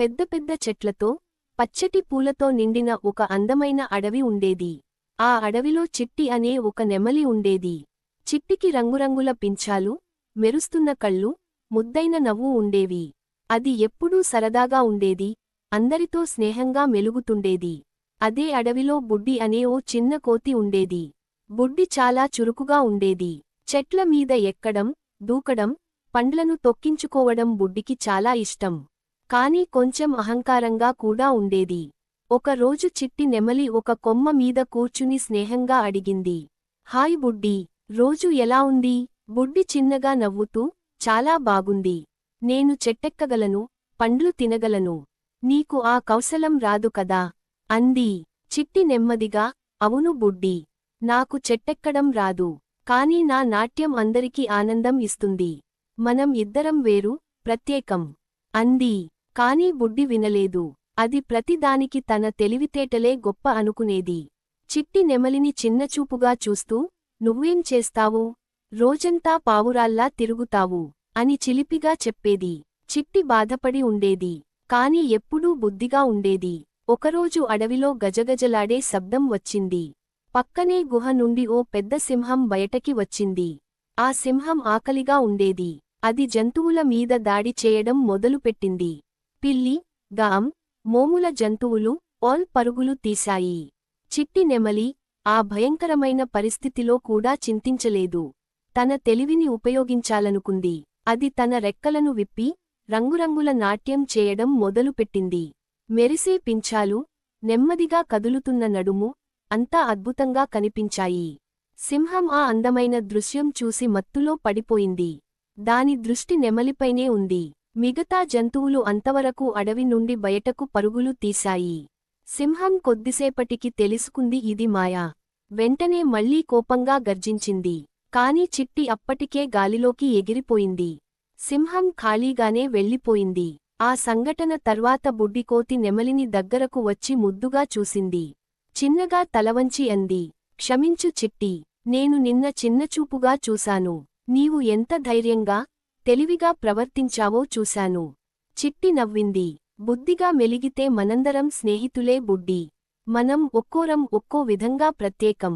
పెద్ద పెద్ద చెట్లతో పచ్చటి పూలతో నిండిన ఒక అందమైన అడవి ఉండేది. ఆ అడవిలో చిట్టి అనే ఒక నెమలి ఉండేది. చిట్టికి రంగురంగుల పింఛాలు మెరుస్తున్న కళ్ళు ముద్దైన నవ్వు ఉండేవి. అది ఎప్పుడూ సరదాగా ఉండేది. అందరితో స్నేహంగా మెలుగుతుండేది. అదే అడవిలో బుడ్డి అనే ఓ చిన్న కోతి ఉండేది. బుడ్డి చాలా చురుకుగా ఉండేది. చెట్ల మీద ఎక్కడం దూకడం పండ్లను తొక్కించుకోవడం బుడ్డికి చాలా ఇష్టం. కాని కొంచెం అహంకారంగా కూడా ఉండేది. ఒకరోజు చిట్టి నెమలి ఒక కొమ్మ మీద కూర్చుని స్నేహంగా అడిగింది. హాయ్ బుడ్డి రోజు ఎలా ఉంది బుడ్డి చిన్నగా నవ్వుతూ చాలా బాగుంది. నేను చెట్టెక్కగలను పండ్లు తినగలను. నీకు ఆ కౌశలం రాదు కదా అంది. చిట్టి నెమ్మదిగా అవును బుడ్డి నాకు చెట్టెక్కడం రాదు. కాని నా నాట్యం అందరికీ ఆనందం ఇస్తుంది. మనం ఇద్దరం వేరు ప్రత్యేకం అంది. కాని బుడ్డి వినలేదు. అది ప్రతిదానికి తన తెలివితేటలే గొప్ప అనుకునేది. చిట్టి నెమలిని చిన్నచూపుగా చూస్తూ నువ్వేం చేస్తావు? రోజంతా పావురాల్లా తిరుగుతావు అని చిలిపిగా చెప్పేది. చిట్టి బాధపడి ఉండేది. కాని ఎప్పుడూ బుద్ధిగా ఉండేది. ఒకరోజు అడవిలో గజగజలాడే శబ్దం వచ్చింది. పక్కనే గుహ నుండి ఓ పెద్ద సింహం బయటకి వచ్చింది. ఆ సింహం ఆకలిగా ఉండేది. అది జంతువుల మీద దాడి చేయడం మొదలుపెట్టింది. పిల్లి గాం మోముల జంతువులు ఆల్ పరుగులు తీశాయి. చిట్టి నెమలి ఆ భయంకరమైన పరిస్థితిలో కూడా చింతించలేదు. తన తెలివిని ఉపయోగించాలనుకుంది. అది తన రెక్కలను విప్పి రంగురంగుల నాట్యం చేయడం మొదలుపెట్టింది. మెరిసే పింఛాలు నెమ్మదిగా కదులుతున్న నడుము అంతా అద్భుతంగా కనిపించాయి. సింహం ఆ అందమైన దృశ్యం చూసి మత్తులో పడిపోయింది. దాని దృష్టి నెమలిపైనే ఉంది. మిగతా జంతువులు అంతవరకు అడవి నుండి బయటకు పరుగులు తీశాయి. సింహం కొద్దిసేపటికి తెలుసుకుంది ఇది మాయా. వెంటనే మళ్ళీ కోపంగా గర్జించింది. కాని చిట్టి అప్పటికే గాలిలోకి ఎగిరిపోయింది. సింహం ఖాళీగానే వెళ్ళిపోయింది. ఆ సంఘటన తర్వాత బుడ్డికోతి నెమలిని దగ్గరకు వచ్చి ముద్దుగా చూసింది. చిన్నగా తలవంచి అంది క్షమించు చిట్టి నేను నిన్న చిన్నచూపుగా చూశాను. నీవు ఎంత ధైర్యంగా తెలివిగా ప్రవర్తించావో చూశాను. చిట్టి నవ్వింది. బుద్ధిగా మెలిగితే మనందరం స్నేహితులే బుడ్డి. మనం ఒక్కోరం ఒక్కో విధంగా ప్రత్యేకం.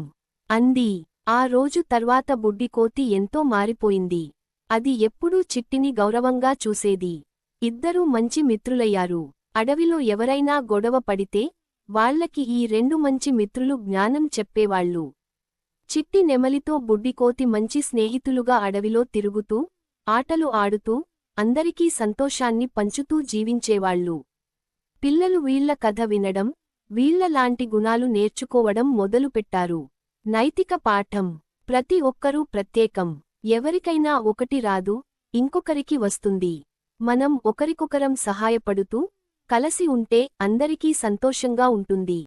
అంది. ఆ రోజు తర్వాత బుడ్డికోతి ఎంతో మారిపోయింది. అది ఎప్పుడూ చిట్టిని గౌరవంగా చూసేది. ఇద్దరూ మంచి మిత్రులయ్యారు. అడవిలో ఎవరైనా గొడవ పడితే వాళ్ళకి ఈ రెండు మంచి మిత్రులు జ్ఞానం చెప్పేవాళ్ళు. చిట్టి నెమలితో బుడ్డికోతి మంచి స్నేహితులుగా అడవిలో తిరుగుతూ ఆటలు ఆడుతూ అందరికీ సంతోషాన్ని పంచుతూ జీవించేవాళ్ళు. పిల్లలు వీళ్ళ కథ వినడం వీళ్ళలాంటి గుణాలు నేర్చుకోవడం మొదలుపెట్టారు. నైతిక పాఠం ప్రతి ఒక్కరూ ప్రత్యేకం. ఎవరికైనా ఒకటి రాదు ఇంకొకరికి వస్తుంది. మనం ఒకరికొకరం సహాయపడుతూ కలసి ఉంటే అందరికీ సంతోషంగా ఉంటుంది.